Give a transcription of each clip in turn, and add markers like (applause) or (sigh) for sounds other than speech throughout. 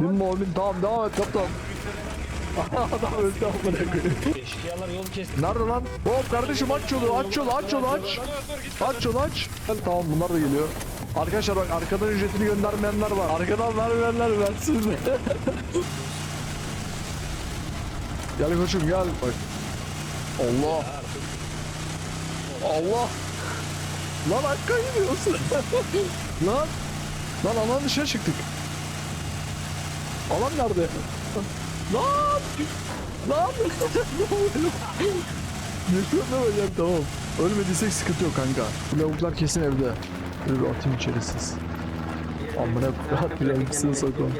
Bin Muhammed tamam devam et kaptan. (laughs) Adam öldü amına koyayım. Eşkıyalar yol kesti. Nerede lan? Hop kardeşim aç yolu aç yolu aç yolu aç. Aç yolu aç. Tamam bunlar da geliyor. Arkadaşlar bak arkadan ücretini göndermeyenler var. Arkadan vermeyenler versin de. (laughs) gel koçum gel bak. Allah. Allah. Lan hakka gidiyorsun. (laughs) lan. Lan alan dışarı çıktık. Alan nerede? (laughs) Lan. Lan. (laughs) Değil mi hocam? Tamam. Ölmediysek sıkıntı yok kanka. Lavuklar kesin evde. Böyle bir atayım içerisiz. Amına rahat bir elbisini sokalım.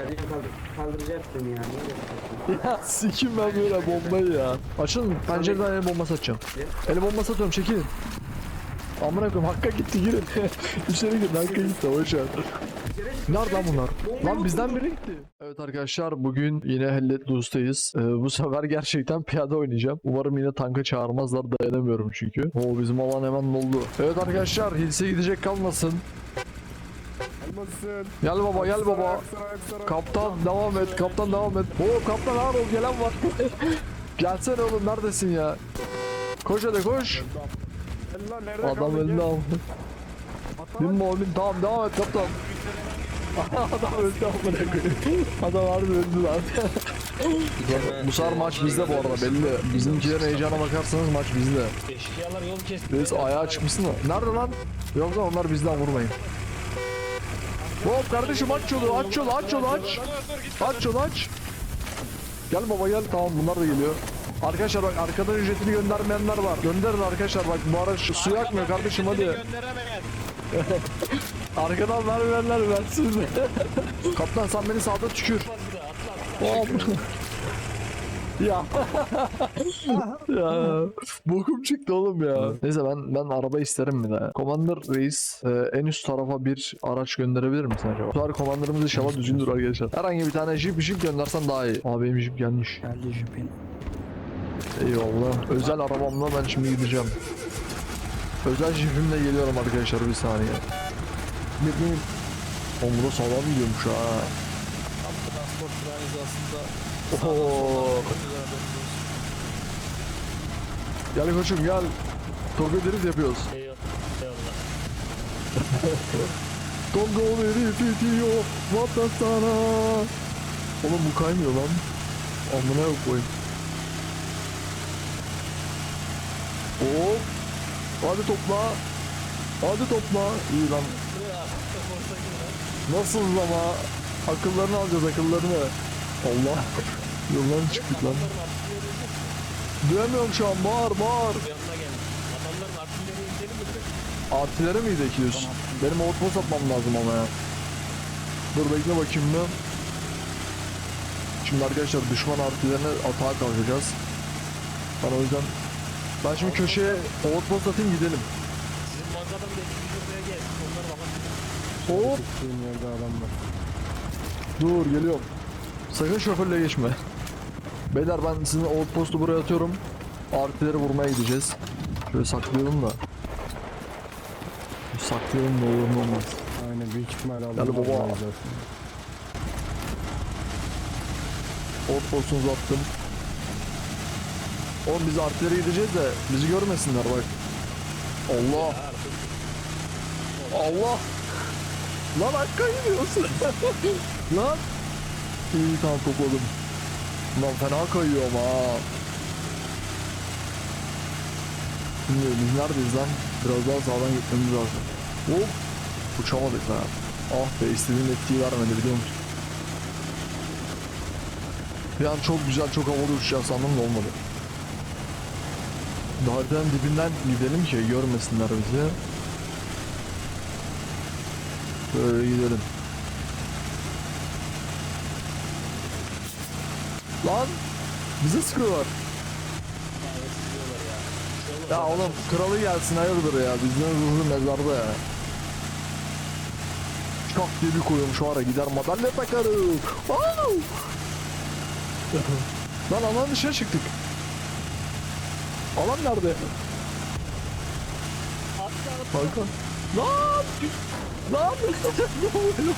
Kaldıracaksın (laughs) yani. Ya sikim ben böyle bombayı ya. Açın pencereden el bombası atacağım. El bombası atıyorum çekilin. Amına koyayım hakka gitti girin. İçeri girin hakka gitti hoş geldin. Nerede lan bunlar? Lan bizden biri gitti. Evet arkadaşlar bugün yine Hellet Luz'tayız. Ee, bu sefer gerçekten piyade oynayacağım. Umarım yine tanka çağırmazlar dayanamıyorum çünkü. Oo bizim alan hemen doldu. Evet arkadaşlar Hils'e gidecek kalmasın. Olmasın. Gel baba gel baba. Kaptan devam et kaptan devam et. Oo kaptan ağır ol gelen var. (laughs) Gelsene oğlum neredesin ya? Koş hadi koş. Adam Gel. ama. Bin Muhammed tamam devam et kaptan. Adam öldü amına koyayım. Adam harbi öldü lan. bu sefer maç bizde bu arada belli. Bizimkilerin heyecana bakarsanız maç bizde. Eşkıyalar yol kesti. Reis ayağa çıkmışsın da. Nerede lan? Yok lan onlar bizden vurmayın. Hop kardeşim aç yolu aç yolu aç yolu aç. Aç yolu aç. Gel baba gel tamam bunlar da geliyor. Arkadaşlar bak arkadan ücretini göndermeyenler var. Gönderin arkadaşlar bak bu araç su yakmıyor kardeşim hadi. (laughs) Arkadan vermeyenler versin de. Kaptan sen beni sağda tükür. Hop. ya. (laughs) ya. Bokum çıktı oğlum ya. Neyse ben ben araba isterim bir daha. Commander Reis e, en üst tarafa bir araç gönderebilir misin acaba? Sefer Commander'ımız inşallah düzgündür arkadaşlar. Herhangi bir tane jip jip göndersen daha iyi. Abi benim jip gelmiş. Geldi jipin. Eyvallah. Özel arabamla ben şimdi gideceğim. Özel jipimle geliyorum arkadaşlar bir saniye. Oğlum burada sağlam gidiyormuş ha. Transport aslında. Oo. Gel koçum gel. Torga drift yapıyoruz. Eyvallah. Tonga onu herif itiyor. Vatan sana. Oğlum bu kaymıyor lan. Amına yok koyayım. Hop. Hadi topla. Hadi topla. İyi lan. Nasıl ama? Akıllarını alacağız akıllarını. Allah. (laughs) Yoldan çıktık lan. Duyamıyorum şu an. Bağır bağır. Artilere miydi ekiyoruz? Benim outpost atmam lazım ama ya. Dur bekle bakayım mı? Şimdi arkadaşlar düşman artilerine atağa kalkacağız. Ben o yüzden... Ben şimdi köşeye outpost atayım gidelim. Sizin mağazadan da iki buraya gel. Onlar bana Hop! Yerde adam var. Dur geliyorum. Sakın şoförle geçme. Beyler ben sizin outpost'u buraya atıyorum. Artileri vurmaya gideceğiz. Şöyle saklayalım da. Saklayalım ne olur ne olmaz. Aynen büyük ihtimal aldım. Gel baba. Outpost'unuzu attım. Oğlum biz artilere gideceğiz de bizi görmesinler bak. Allah. Allah. Lan hakka gidiyorsun. (laughs) Lan. İyi tamam topladım. Lan fena kayıyor ama. Bilmiyorum biz neredeyiz lan? Biraz daha sağdan gitmemiz lazım. Hop. Uçamadık lan. Ah be istediğim etkiyi vermedi biliyor musun? Bir an çok güzel çok havalı uçacağız sandım da olmadı. Haritanın dibinden gidelim ki görmesinler bizi. Böyle gidelim. Lan! Bize sıkıyorlar. Ya oğlum kralı gelsin hayırdır ya. Bizden ruhu mezarda ya. Şak diye bir koyuyormuş var ya gider madalya takarım. Wow! Lan alan dışarı çıktık. Alan nerede? Kanka. Lan! Lan! ne oluyor?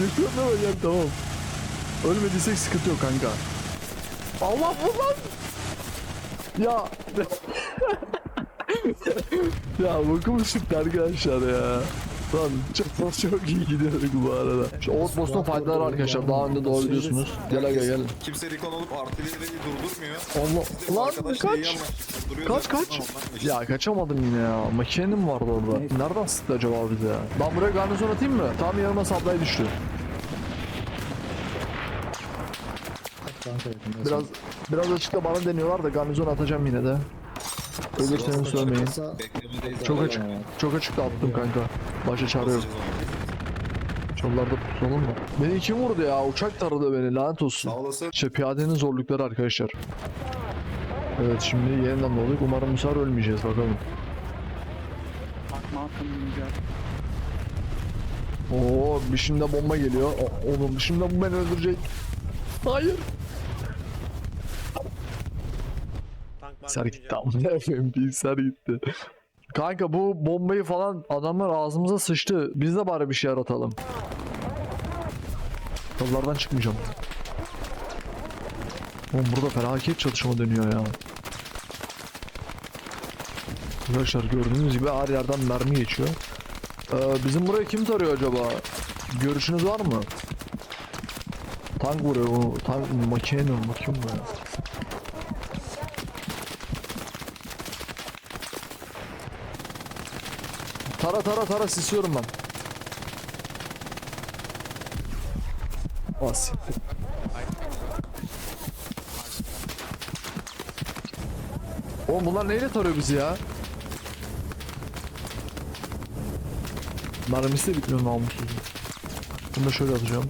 Yaşıyorum mi hocam? Tamam. Ölmediysek sıkıntı yok kanka. Allah lan. Ya. (laughs) ya bakım çıktı arkadaşlar ya. Lan çok, çok iyi gidiyorduk bu arada. Şu Outpost'un faydaları arkadaşlar daha önde doğru biliyorsunuz. Gel aga gel. Kimse recon olup artilleriyi durdurmuyor. Allah lan kaç. Kaç kaç. Ya kaçamadım yine ya. Makinenin vardı orada. Nereden sıktı acaba bize ya? Ben buraya garnizon atayım mı? Tam yanıma sablay düştü. Biraz biraz açıkta bana deniyorlar da garnizon atacağım yine de. Söylemeyin. Beklemedeyiz Çok açık. Çok açıkta attım kanka. Başa çağırıyorum. Çallarda tutalım mı? Beni kim vurdu ya? Uçak taradı beni lanet olsun. Sağ olasın. İşte piyadenin zorlukları arkadaşlar. Evet şimdi yeniden dolduk. Umarım bu sefer ölmeyeceğiz bakalım. Oo bir şimdi bomba geliyor. O- Oğlum şimdi bu beni öldürecek. Hayır. Tank Bilgisayar gitti amına koyayım bilgisayar gitti. Kanka bu bombayı falan adamlar ağzımıza sıçtı. Biz de bari bir şey yaratalım. Yollardan çıkmayacağım. Oğlum burada felaket çatışma dönüyor ya. Arkadaşlar gördüğünüz gibi her yerden mermi geçiyor. Ee, bizim buraya kim tarıyor acaba? Görüşünüz var mı? Tank vuruyor tank makine mi makine mi Tara tara tara sisiyorum ben. Bas. Oğlum bunlar neyle tarıyor bizi ya? Mermisi de bitmiyor namussuzum. Bunu da şöyle atacağım.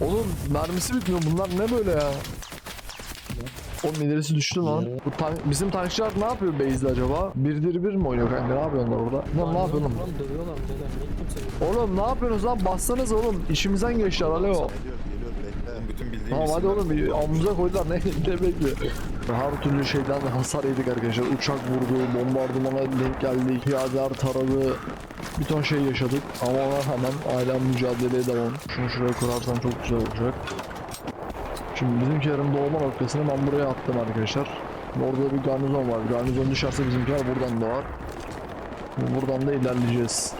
Oğlum mermisi bitmiyor bunlar ne böyle ya? Oğlum ilerisi düştü lan. Bu tank, bizim tankçılar ne yapıyor base'de acaba? Birdir bir mi oynuyor kanka? Ne yapıyorlar orada? Lan ne yapıyor oğlum? Dövüyorlar ne yapıyorsunuz lan? Bassanız oğlum. İşimizden geçtiler alo. Bütün bildiğim Tamam hadi oğlum amımıza koydular (laughs) ne, ne bekliyor? Her türlü şeyden hasar yedik arkadaşlar. Uçak vurdu, bombardımana denk geldik, piyadeler taradı. Bir ton şey yaşadık ama ona hemen ailem mücadeleye devam. Şunu şuraya kurarsam çok güzel olacak. Şimdi bizimkilerin doğma noktasını ben buraya attım arkadaşlar. Orada bir garnizon var. Garnizon düşerse bizimkiler buradan doğar. Buradan da ilerleyeceğiz.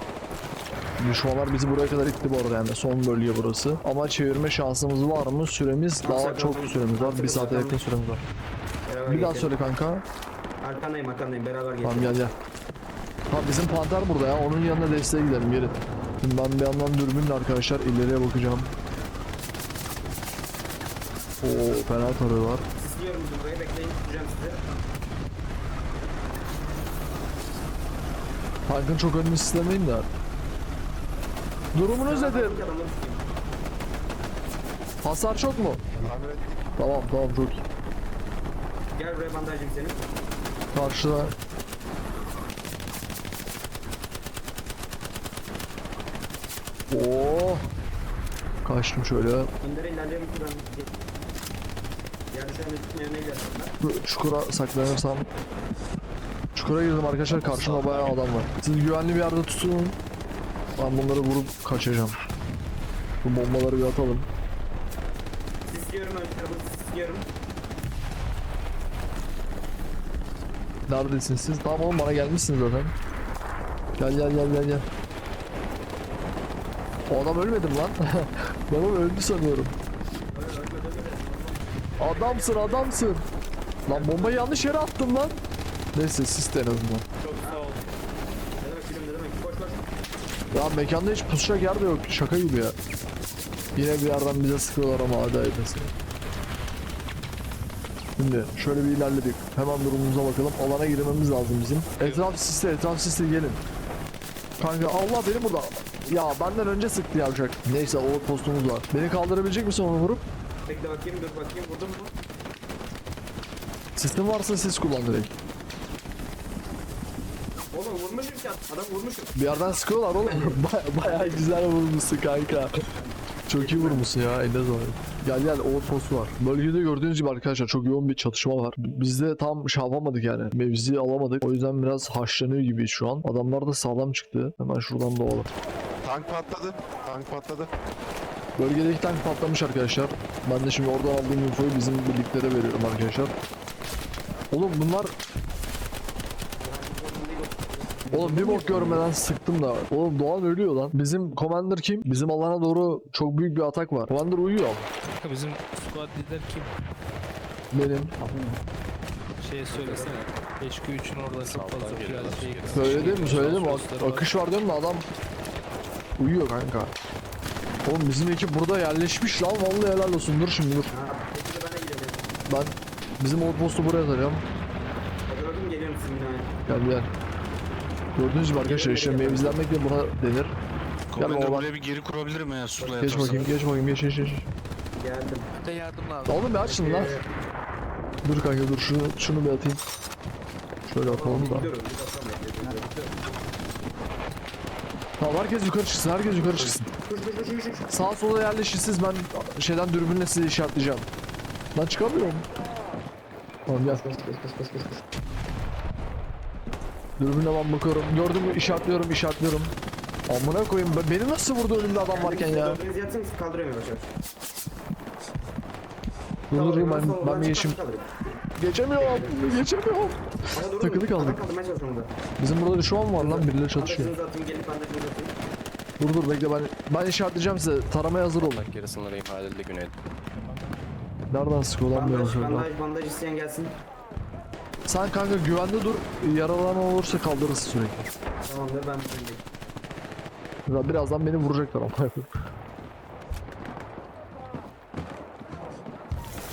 Düşmanlar bizi buraya kadar itti bu arada yani son bölge burası. Ama çevirme şansımız var mı? Süremiz daha çok süremiz var. Bir saate yakın süremiz var. Bir daha söyle kanka. Arkandayım arkandayım beraber geçelim. Tamam gel gel. Ha bizim panter burada ya. Onun yanına desteğe gidelim gelin. Şimdi ben bir yandan dürbünle arkadaşlar ileriye bakacağım. Oo fena tarıyorlar. Sisliyorum bizi buraya bekleyin tutacağım sizi. Tankın çok önünü sistemeyin de. Durumunuz nedir? Adamları tutayım. Hasar çok mu? Tamam tamam çok iyi. Gel buraya bandajım senin. Karşıda. Oo. Kaçtım şöyle. Öndere ilerleyelim ki ben Yani Çukura saklanırsam. Çukura girdim arkadaşlar karşımda bayağı adam var. Siz güvenli bir yerde tutun. Ben bunları vurup kaçacağım. Bu bombaları bir atalım. Sisliyorum ön tarafı sisliyorum. Neredesiniz siz? Tamam oğlum bana gelmişsiniz zaten. Gel gel gel gel gel. O adam ölmedi mi lan? (laughs) ben onu öldü sanıyorum. Adamsın adamsın. Lan bombayı yanlış yere attım lan. Neyse sis de en azından. Ya mekanda hiç pusacak yer de yok. Şaka gibi ya. Yine bir yerden bize sıkıyorlar ama hadi hayırlısı. Şimdi şöyle bir ilerledik. Hemen durumumuza bakalım. Alana girmemiz lazım bizim. Etraf sisli, etraf sisli gelin. Kanka Allah beni burada. Ya benden önce sıktı ya uçak. Neyse o postumuz var. Beni kaldırabilecek misin onu vurup? Bekle bakayım dur bakayım vurdun mu? Sistem varsa siz kullan direkt. Oğlum vurmuşum ki adam vurmuşum. Bir yerden sıkıyorlar oğlum. (laughs) Baya, bayağı güzel vurmuşsun kanka. Çok iyi vurmuşsun ya eline sağlık. Gel gel outpost var. Bölgede gördüğünüz gibi arkadaşlar çok yoğun bir çatışma var. Biz de tam şey yapamadık yani. Mevzi alamadık. O yüzden biraz haşlanıyor gibi şu an. Adamlar da sağlam çıktı. Hemen şuradan doğalım. Tank patladı. Tank patladı. Bölgedeki tank patlamış arkadaşlar. Ben de şimdi oradan aldığım infoyu bizim birliklere veriyorum arkadaşlar. Oğlum bunlar Oğlum bir bok görmeden sıktım da. Oğlum Doğan ölüyor lan. Bizim commander kim? Bizim alana doğru çok büyük bir atak var. Commander uyuyor. Kanka bizim squad lider kim? Benim. Şeye söylesene. HQ3'ün orada çok fazla şey Söyledim söyledim. Ak- akış var diyorum da adam uyuyor kanka. Oğlum bizim ekip burada yerleşmiş lan. Vallahi helal olsun. Dur şimdi dur. Ha, peki de ben de. Ben bizim outpost'u buraya atarıyorum. Gördüm geliyorum sizin binaya. Gel gel. Gördüğünüz gibi arkadaşlar işte mevzilenmek de buna denir. Komando baba. buraya bir geri kurabilirim ya Sula Geç bakayım geç bakayım geç geç geç. Geldim. De yardım lazım. Oğlum bir açın lan. Dur kanka dur şunu, şunu bir atayım. Şöyle atalım da. Tamam herkes yukarı çıksın herkes yukarı çıksın. Sağa sola yerleşirsiniz ben şeyden dürbünle sizi işaretleyeceğim. Lan çıkamıyorum. Tamam gel. Dürbünle ben bakıyorum. Gördün mü işaretliyorum işaretliyorum. Amına koyayım be- beni nasıl vurdu önümde adam varken ya. Dördünüz yatsın kaldırıyorum yavaş yavaş. Dur dur ben, ben bir geçeyim. Geçemiyorum geçemiyorum. Takılı burada. Bizim burada düşman var lan birileri çatışıyor. Bandajınızı atayım gelip bandajınızı atayım. Dur dur bekle ben ben işaretleyeceğim size. Taramaya hazır olun. Geri sınırı ihmal edildi güneyde. Nereden sıkıyor lan Bandaj, böyle bandaj, bandaj isteyen gelsin. Sen kanka güvende dur. Yaralanan olursa kaldırırız sürekli. Tamamdır ben buradayım. Ya Birazdan beni vuracaklar ama.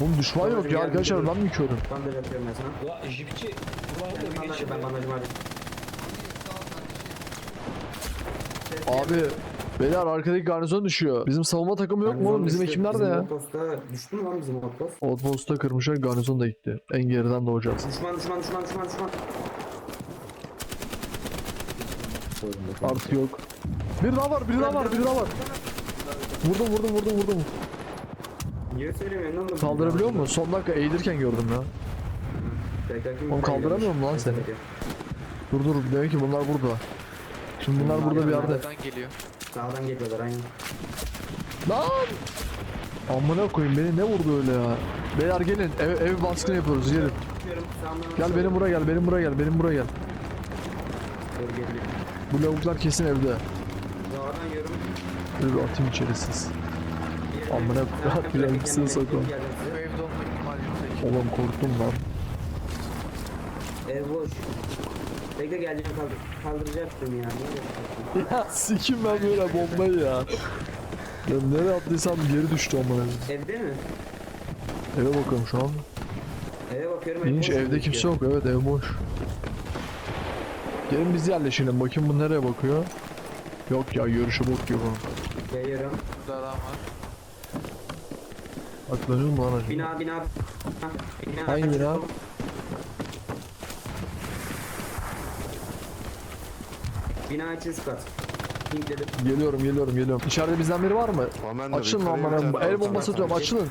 Oğlum düşman yok ya arkadaşlar ben mi körüm? Bandaj atıyorum ben sana. Ya jipçi. Ben bandajımı alayım. Abi Beyler arkadaki garnizon düşüyor. Bizim savunma takımı yok mu oğlum? Bizim ekip nerede ya? Outpost'ta düştü mü lan bizim outpost? Outpost'ta kırmışlar garnizon da gitti. En geriden doğacağız. Düşman düşman düşman düşman düşman. Artık yok. Bir daha var, bir daha var, bir daha var. Vurdum, vurdum, vurdum, vurdum. Niye söylemiyorsun oğlum? Kaldırabiliyor musun? Son dakika eğilirken gördüm ya. Oğlum kaldıramıyor mu lan seni? Dur dur, demek ki bunlar burada. Şimdi bunlar burada bir yerde. geliyor. Sağdan geliyorlar aynen. Lan! Amına koyayım beni ne vurdu öyle ya? Beyler gelin, ev, ev baskını yapıyoruz, gelin. Bakıyorum sağımdan Gel benim buraya gel, benim buraya gel, benim buraya gel. Geliyor. Bu lavuklar kesin evde. Sağdan yiyorum. Dur bir atayım içerisiz. Amına koyayım, pilavcısını sokun. Bu evde olma ihtimali yüksek. Oğlum korktum lan. Ev boş. Bekle geleceğim kaldır. Kaldıracaktım ya. Ya sikim ben böyle bombayı ya. Ya nereye attıysam geri düştü koyayım. Evde mi? Eve bakıyorum şu an. Eve bakıyorum. boş evde gözüküyor. kimse yok evet ev boş. Gelin biz yerleşelim bakayım bu nereye bakıyor. Yok ya görüşü bok gibi. Geliyorum. Burada adam var. Aklanıyor mu lan acaba? Bina bina. Bina Hangi bina? Bina 300 kat. Pinkledim. Geliyorum geliyorum geliyorum. İçeride bizden biri var mı? Commander, Açın lan yukarıya bir bana. tane El bombası atıyorum açılın.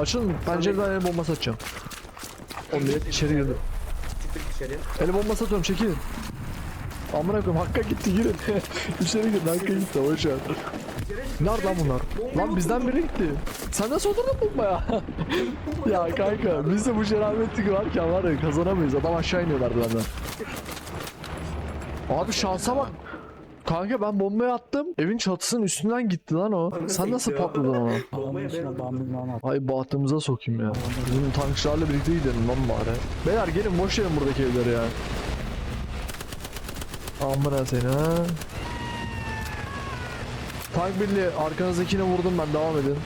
Açılın pencereden el bombası atacağım. Oğlum millet içeri girdi. Çıktık dışarı. El bombası atıyorum çekilin. Amına koyayım hakka gitti girin. (laughs) İçeri girin hakka gitti o şu an. Nerede lan bunlar? Lan bizden biri gitti. Sen nasıl oturdun bombaya? (laughs) ya kanka biz de bu şerametlik varken var ya kazanamayız. Adam aşağı iniyorlardı benden. Abi şansa bak. Kanka ben bombayı attım. Evin çatısının üstünden gitti lan o. Sen nasıl patladın ona? (laughs) Bombaya Ay bahtımıza sokayım ya. Bizim tankçılarla birlikte gidelim lan bari. Beyler gelin boş verin buradaki evleri ya. Amına seni ha. Tank birliği arkanızdakini vurdum ben devam edin.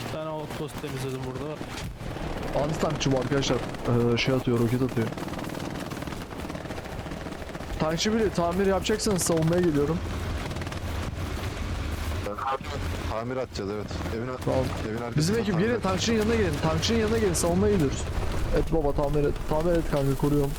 İki tane outpost temizledim burada. Anti tankçı bu arkadaşlar. Ee, şey atıyor roket atıyor. Tankçı biri tamir yapacaksanız savunmaya geliyorum. Tamir atacağız evet. Evin, Tamam. evin arkasında Bizim ekip tamir gelin et. tankçının yanına gelin. Tankçının yanına gelin savunmaya gidiyoruz. Et baba tamir et. Tamir et kanka koruyorum.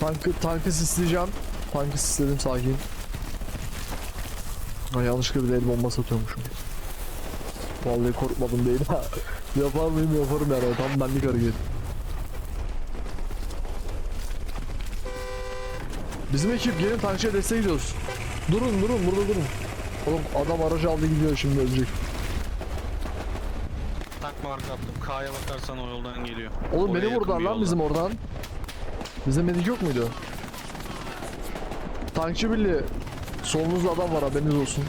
Tankı, tankı sisleyeceğim. Tankı sisledim sakin. Ha, yanlışlıkla bir de el bombası atıyormuşum. Vallahi korkmadım değil ha. (laughs) Yapar mıyım yaparım yani tam benlik hareket. Bizim ekip gelin tankçıya destek gidiyoruz. Durun durun burada durun. Oğlum adam aracı aldı gidiyor şimdi ölecek. Tak marka attım. K'ya bakarsan o yoldan geliyor. Oğlum Oraya beni yakın vurdular bir lan yoldan. bizim oradan. Bizde medik yok muydu? Tankçı birliği. Solunuzda adam var haberiniz olsun.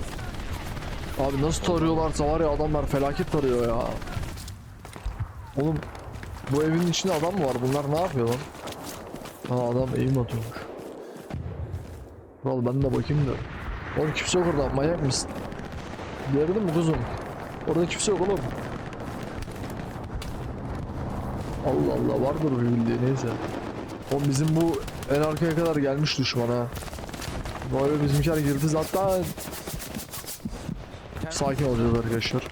Abi nasıl tarıyorlarsa var ya adamlar felaket tarıyor ya. Oğlum bu evin içinde adam mı var? Bunlar ne yapıyor lan? Ha adam eğim atıyormuş. Vallahi ben de bakayım da. Oğlum kimse yok orada manyak mısın? Gördün mü kuzum? Orada kimse yok oğlum. Allah Allah vardır bir bildiği neyse. Oğlum bizim bu en arkaya kadar gelmiş düşman ha. Böyle bizimkiler girdi zaten. Sakin olacağız arkadaşlar.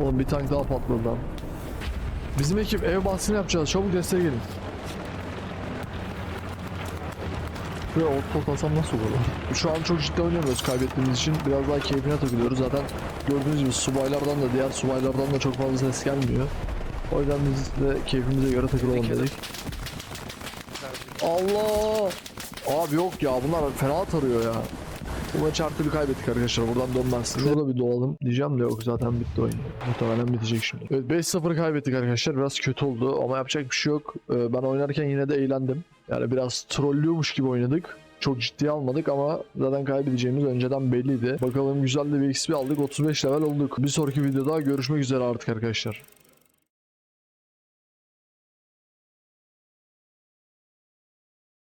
Oğlum bir tank daha patladı lan. Bizim ekip ev bahsini yapacağız. Çabuk desteğe gelin. Ve old alsam nasıl olur? Şu an çok ciddi oynamıyoruz kaybettiğimiz için. Biraz daha keyfine takılıyoruz. Zaten gördüğünüz gibi subaylardan da diğer subaylardan da çok fazla ses gelmiyor. O yüzden biz de keyfimize göre takılalım dedik. Allah! Abi yok ya bunlar fena tarıyor ya. Bu maç artı bir kaybettik arkadaşlar buradan dönmez. Şurada bir doğalım diyeceğim de yok zaten bitti oyun. Muhtemelen bitecek şimdi. Evet 5-0 kaybettik arkadaşlar biraz kötü oldu ama yapacak bir şey yok. Ee, ben oynarken yine de eğlendim. Yani biraz trollüyormuş gibi oynadık. Çok ciddiye almadık ama zaten kaybedeceğimiz önceden belliydi. Bakalım güzel de bir XP aldık 35 level olduk. Bir sonraki videoda görüşmek üzere artık arkadaşlar.